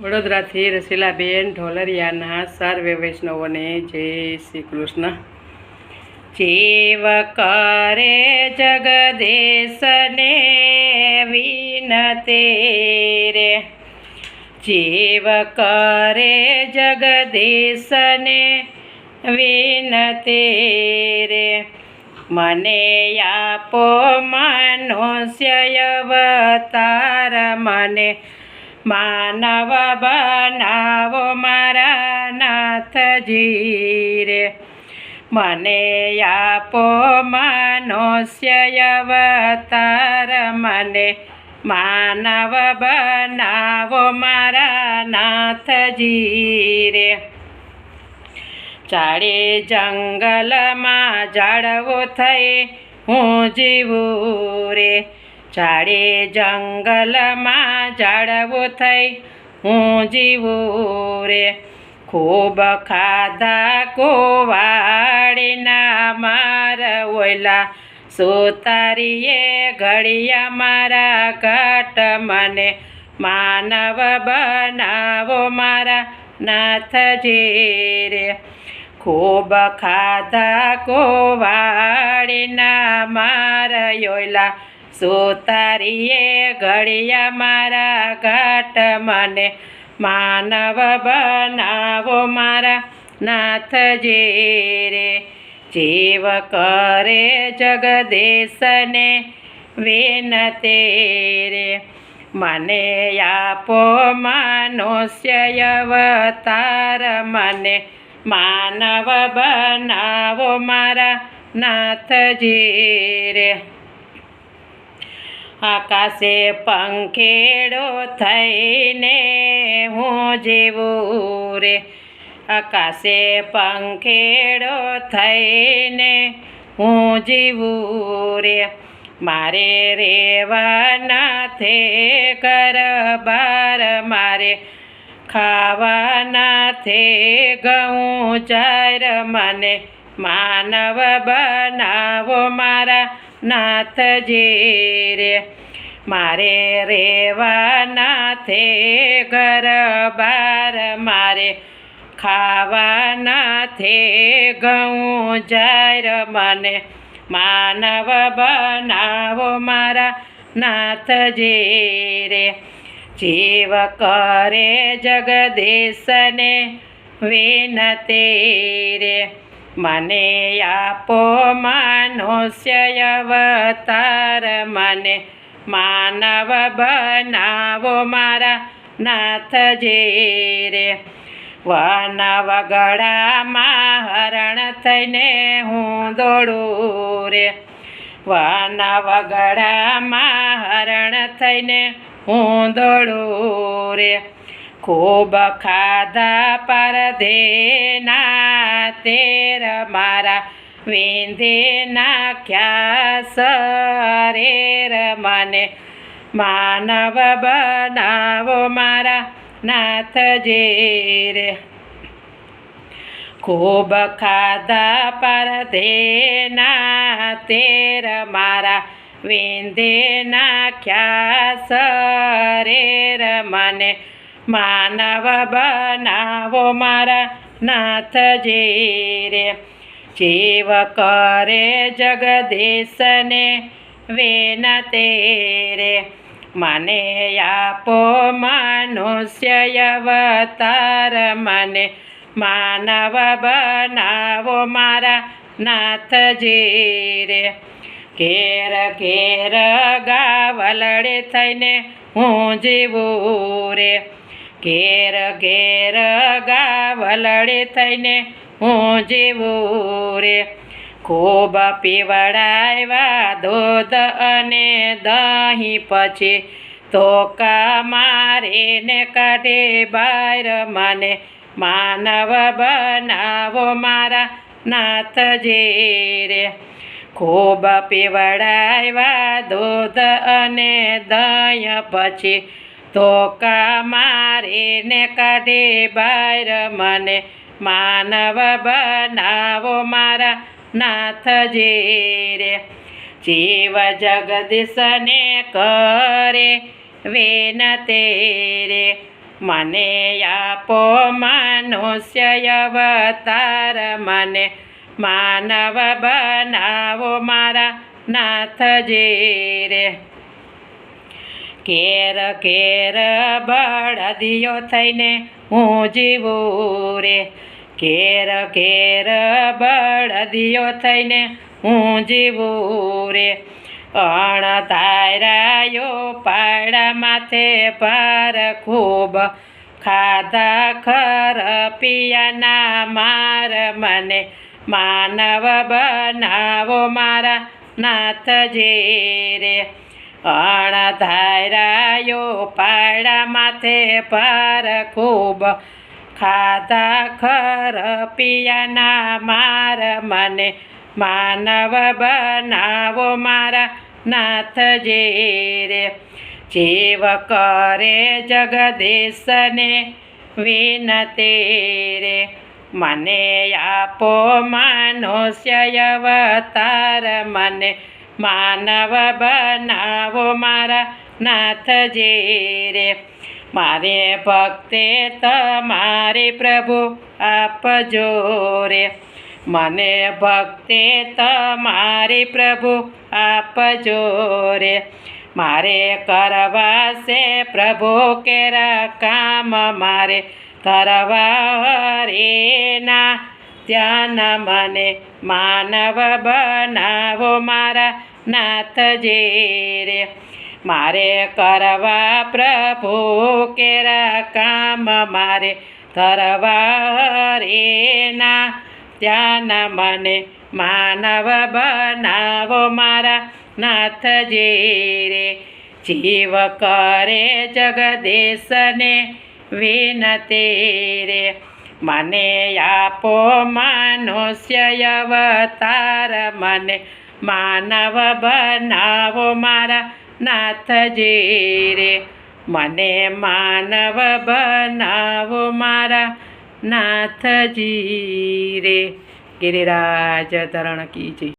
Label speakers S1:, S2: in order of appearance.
S1: વડોદરાથી રસીલાબેન ઢોલરિયાના સર્વે વૈષ્ણવોને જય શ્રી કૃષ્ણ. જીવ કરે જગદેશને વિનતે રે. જીવ કરે જગદેશને વિનતે રે. મને આપો મનુષ્ય અવતાર, મને માનવ બનાવો મારા નાથજી રે મને આપો મનુષ્ય અવતાર મને માનવ બનાવો મારા નાથજી રે ચાળે જંગલમાં જાળવો થઈ હું જીવું રે. ચાળે જંગલમાં જાડવું થઈ હું જીવું રે. ખૂબ ખાધા કોવાડીના માર ઓયલા. સુતારીએ ઘડિયા મારા ઘાટ મને. માનવ બનાવો મારા નાથજી રે. ખૂબ ખાધા કોવાડીના માર યોયલા સુતારીએ ઘડિયા મારા ઘાટ મને માનવ બનાવો મારા નાથજી રે. જીવ કરે જગદેશને વિનતે રે. મને આપો મનુષ્ય અવતાર, મને માનવ બનાવો મારા નાથજી રે. આકાશે પંખેડો થઈને હું જેવું રે. આકાશે પંખેડો થઈને હું જીવું રે. મારે રેવાના થે કર બાર મારે. ખાવાના થે ઘઉં ચાર મને. માનવ બનાવો મારા નાથજી રે. મારે રહેવાના થે ઘર બાર, મારે ખાવાના થે ઘઉં જાર મને માનવ બનાવો મારા નાથજી રે. જીવ કરે જગદીશને વિનતે રે. મને આપો મનુષ્ય અવતાર, મને માનવ બનાવો મારા નાથજી રે. વનવગડામાં હરણ થઈને હું દોડું રે. વનવગડામાં હરણ થઈને હું દોડું રે. ખૂબ ખાધા પર દેના તેર મારા વિંધે નાખ્યા સરેર મને. માનવ બનાવો મારા નાથજી રે. ખૂબ ખાધા પરધેના તેર મારા. વિંધે નાખ્યા સરેર મને. માનવ બનાવો મારા નાથજી રે. જીવ કરે જગદીશને વિનતે રે મને આપો મનુષ્ય અવતાર, મને માનવ બનાવો મારા નાથજી રે ઘેર ઘેર ગાવલડે થઈને હું જીવું રે. ઘેર ઘેર ગાવલડે થઈને હું જીવું રે. ખૂબ પીવડાવ્યા દૂધ અને દહીં પછી ધોકા મારીને કાઢે બાર મને. માનવ બનાવો મારા નાથજી રે. ખૂબ પીવડાવ્યા દૂધ અને દહીં પછી ધોકા મારીને કાઢે બાર મને. માનવ બનાવો મારા નાથજી રે. જીવ જગદીશને કરે વેન રે. મને આપો મનુષ્ય અવતાર, મને માનવ બનાવો મારા નાથજી રે. કેર કેર બળદિયો થઈને હું જીવું રે. કેર કેર બળદિયો થઈને હું જીવું રે. અણ તારાયો પાડા માથે ભાર ખૂબ ખાધા ખર પિયાના માર મને. માનવ બનાવો મારા નાથજી રે. અણ ધારાયો પાડા માથે ભાર ખૂબ ખાધા ખર પિયાના માર મને માનવ બનાવો મારા નાથજી રે જીવ કરે જગદીશને વિનતી રે મને આપો મનુષ્ય અવતાર મને માનવ બનાવો મારા નાથજી રે મારે ભક્તે તમારે પ્રભુ આપજો રે. મને ભક્તે તમારે પ્રભુ આપજો રે. મારે કરવા છે પ્રભુ કેરા કામ મારે. કરવા રેના ધ્યાન મને માનવ બનાવો મારા નાથજી રે. મારે કરવા પ્રભુ કેરા કામ મારે કરવા રેના ત્યાં મને માનવ બનાવો મારા નાથજી રે. જીવ કરે જગદેશને વિનતી રે. મને આપો મનુષ્ય અવતાર, મને માનવ બનાવો મારા નાથજી રે મને માનવ બનાવો મારા નાથજી રે ગિરિરાજ તરણ કી